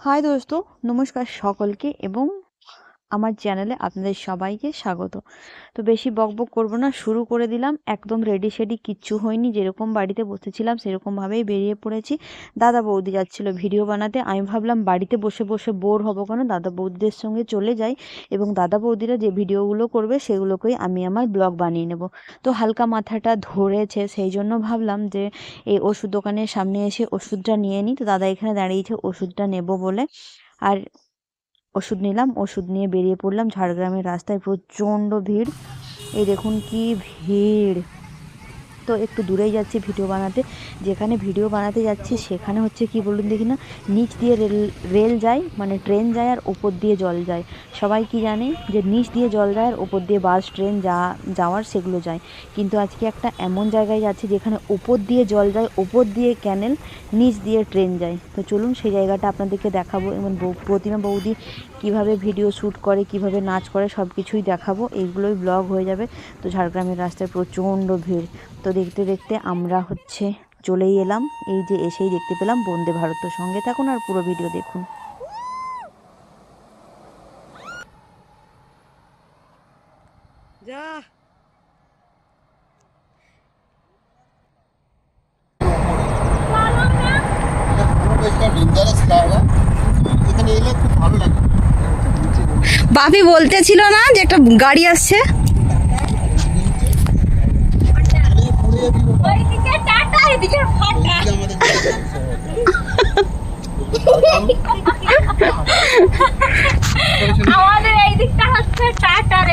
High দোস্ত নমস্কার সকলকে এবং আমার চ্যানেলে আপনাদের সবাইকে স্বাগত। তো বেশি বকবক করব না, শুরু করে দিলাম। একদম রেডি সেডি কিচ্ছু হয়নি, যেরকম বাড়িতে বসেছিলাম সেরকমভাবেই বেরিয়ে পড়েছি। দাদা বৌদি যাচ্ছিল ভিডিও বানাতে, আমি ভাবলাম বাড়িতে বসে বসে বোর হব কেন? দাদা বৌদিদের সঙ্গে চলে যাই এবং দাদা বৌদিরা যে ভিডিওগুলো করবে সেগুলোকেই আমি আমার ব্লগ বানিয়ে নেব। তো হালকা মাথাটা ধরেছে, সেই জন্য ভাবলাম যে এই ওষুধ দোকানের সামনে এসে ওষুধটা নিয়ে নিই। তো দাদা এখানে দাঁড়িয়েছে, ওষুধটা নেব বলে। আর ওষুধ নিলাম ওষুধ নিয়ে বেরিয়ে পড়লাম ঝাড়গ্রামের রাস্তায় প্রচণ্ড ভিড়। এই দেখুন কি ভিড়। তো একটু দূরেই যাচ্ছি ভিডিও বানাতে। যেখানে ভিডিও বানাতে যাচ্ছি সেখানে হচ্ছে কি বলুন দেখি না, নিচ দিয়ে রেল রেল যায় মানে ট্রেন যায় আর ওপর দিয়ে জল যায়। সবাই কি জানে যে নিচ দিয়ে জল যায় আর ওপর দিয়ে বাস, ট্রেন যা, যাওয়ার সেগুলো যায়। কিন্তু আজকে একটা এমন জায়গায় যাচ্ছি যেখানে ওপর দিয়ে জল যায়, ওপর দিয়ে ক্যানেল, নিচ দিয়ে ট্রেন যায়। তো চলুন সেই জায়গাটা আপনাদেরকে দেখাবো। এবং প্রতিমা বৌদি কীভাবে ভিডিও শ্যুট করে, কীভাবে নাচ করে সব কিছুই দেখাবো। এইগুলোই ব্লগ হয়ে যাবে। তো ঝাড়গ্রামের রাস্তায় প্রচণ্ড ভিড়। তো দেখতে দেখতে আমরা হচ্ছে চলেই এলাম। এই যে এসেই দেখতে পেলাম বন্দে ভারত সঙ্গে থাকুন আর পুরো ভিডিও দেখুন যা ডেঞ্জারাস জায়গা এখানে এলে খুব ভালো লাগে বাপি বলতেছিল না যে একটা গাড়ি আসছে। আমাদের এই দিকটা হচ্ছে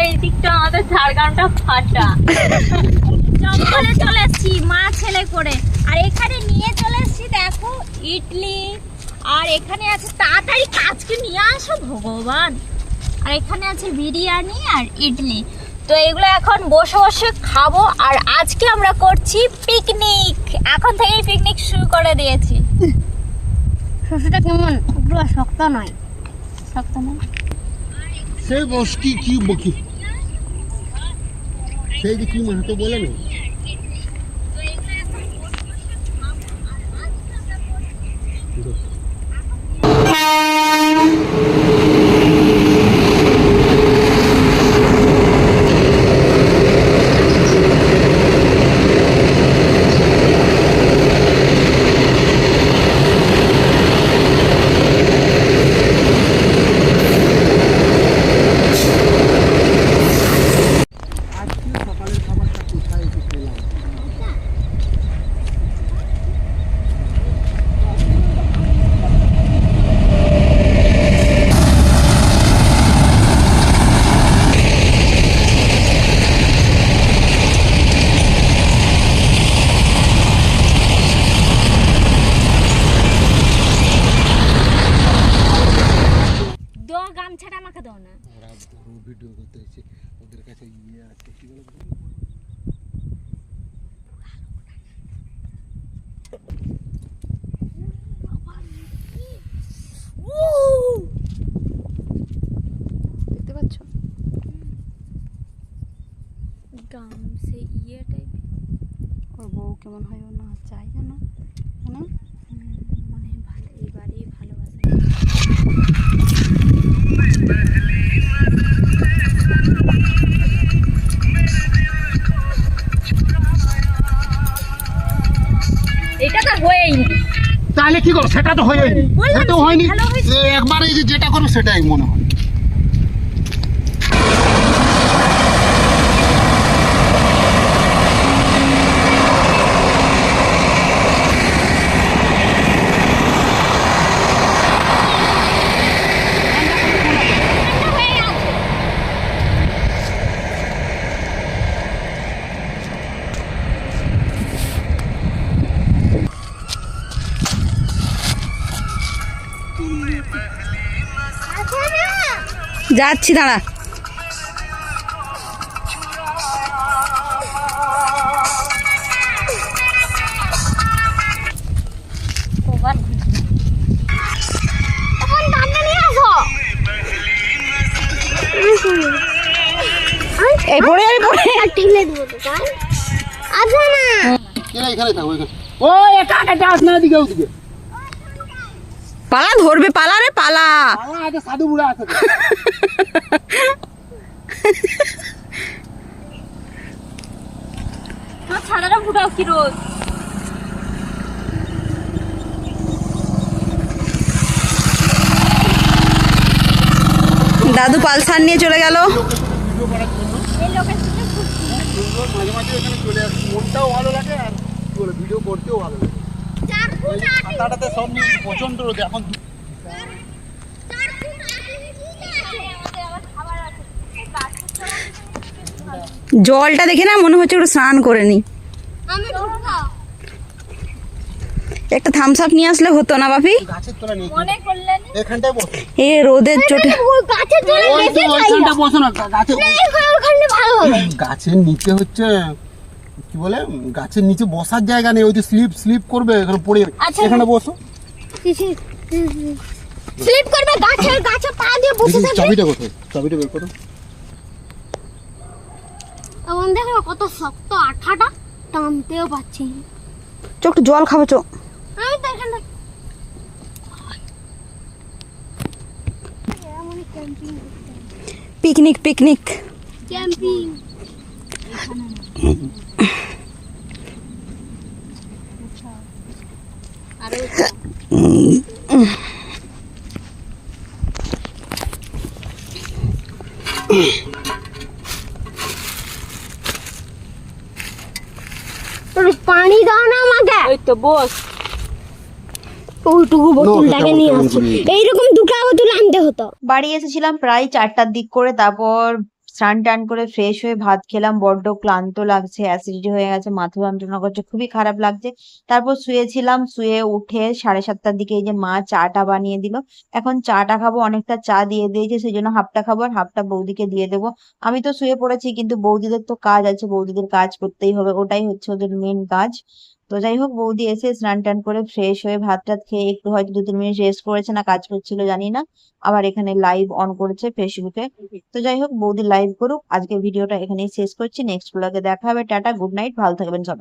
এই দিকটা আমাদের ঝাড়গ্রামটা চলে মা ছেলে করে। আর এখানে নিয়ে চলে দেখো, ইডলি। আর এখানে আছে তাড়াতাড়ি কাজকে নিয়ে আসো, ভগবান। আর এখানে আছে বিরিয়ানি আর ইডলি। তো এগুলো এখন বসে বসে খাব আর আজকে আমরা করছি পিকনিক এখন থেকেই পিকনিক শুরু করে দিয়েছি। শস্যটা কেমন? পুরো শক্ত নয়। শক্ত নয়। সেই বস কি কি বকি সেই যে কি মাহাতো বলে না আজকে সকালের খাবারটা কোথায় এসে খেলাম দো গামছাটা আমাকে দাও না। ওরা ভিডিও করতে এসে ওদের কাছে ইয়ে আছে কি বলে? দেখতে পাচ্ছ? গাম সে ইয়ে টাইপ ওর বউ কেমন হয় ও না চাই জানো না। এটা তো হয়েই। তাহলে কি করো সেটা তো হয়নি। সেটা তো, হয়নি একবারে যেটা করো সেটাই মনে হয়ে আছে যাচ্ছি দাঁড়া। এই পড়ে যাবি পড়ে ঠেলে দেবো তো তাই আচ্ছা না। এরা এখানে থাকো এখানে। ও একা একা যাস না এদিকে ওদিকে। পালা ধরবে পালা রে পালা। সাধু বুড়া আছে। তো। ফুটাও কি রোজ? দাদু পালসার নিয়ে চলে গেল। সুন্দর। মাঝে মাঝে এখানে চলে আসি। মনটাও ভালো লাগে আর ভিডিও করতেও ভালো লাগে। সব নিয়ে রোদ এখন জলটা দেখে না মনে হচ্ছে একটু স্নান করে নি। একটা থামস আপ নিয়ে আসলে হতো না বাপি? মনে এ রোদের চোটে গাছের নিচে হচ্ছে কি বলে গাছের নিচে বসার জায়গা নেই ওই যে স্লিপ স্লিপ করবে এখানে পড়ে যাবে। আচ্ছা। এখানে বসো। স্লিপ করবে গাছে গাছে পা দিয়ে বসে দেখি চাবিটা কোথায়? চাবিটা বের করো। তখন দেখো কত শক্ত আঠাটা টানতেও পাচ্ছি না। চো একটু জল খাব চো আমি তো এখানটা পিকনিক পিকনিক ক্যাম্পিং পানি দাও না আমাকে। ওই তো বস। ওইটুকু বোতলটাকে নিয়ে আসছি এইরকম দুটো বোতল আনতে হতো। বাড়ি এসেছিলাম প্রায় চারটার দিক করে তারপর স্নান টান করে ফ্রেশ হয়ে ভাত খেলাম, বড্ড ক্লান্ত লাগছে অ্যাসিডিটি হয়ে গেছে, মাথা যন্ত্রণা করছে, খুবই খারাপ লাগছে। তারপর শুয়েছিলাম, শুয়ে উঠে সাড়ে সাতটার দিকে এই যে মা চাটা বানিয়ে দিল। এখন চাটা খাব, অনেকটা চা দিয়ে দিয়েছে সেই জন্য হাফটা খাব আর হাফটা বৌদিকে দিয়ে দেবো। আমি তো শুয়ে পড়েছি, কিন্তু বৌদিদের তো কাজ আছে, বৌদিদের কাজ করতেই হবে, ওটাই হচ্ছে ওদের মেন কাজ। তো যাই হোক, বৌদি এসে স্নান টান করে ফ্রেশ হয়ে ভাত টাত খেয়ে একটু হয়তো দু তিন মিনিট রেস্ট করেছে না, কাজ করছিল জানি না, আবার এখানে লাইভ অন করেছে ফেসবুকে। তো যাই হোক, বৌদি লাইভ করুক। আজকে ভিডিওটা এখানেই শেষ করছি। নেক্সট ব্লগে দেখা হবে। টাটা গুড নাইট ভালো থাকবেন সবাই।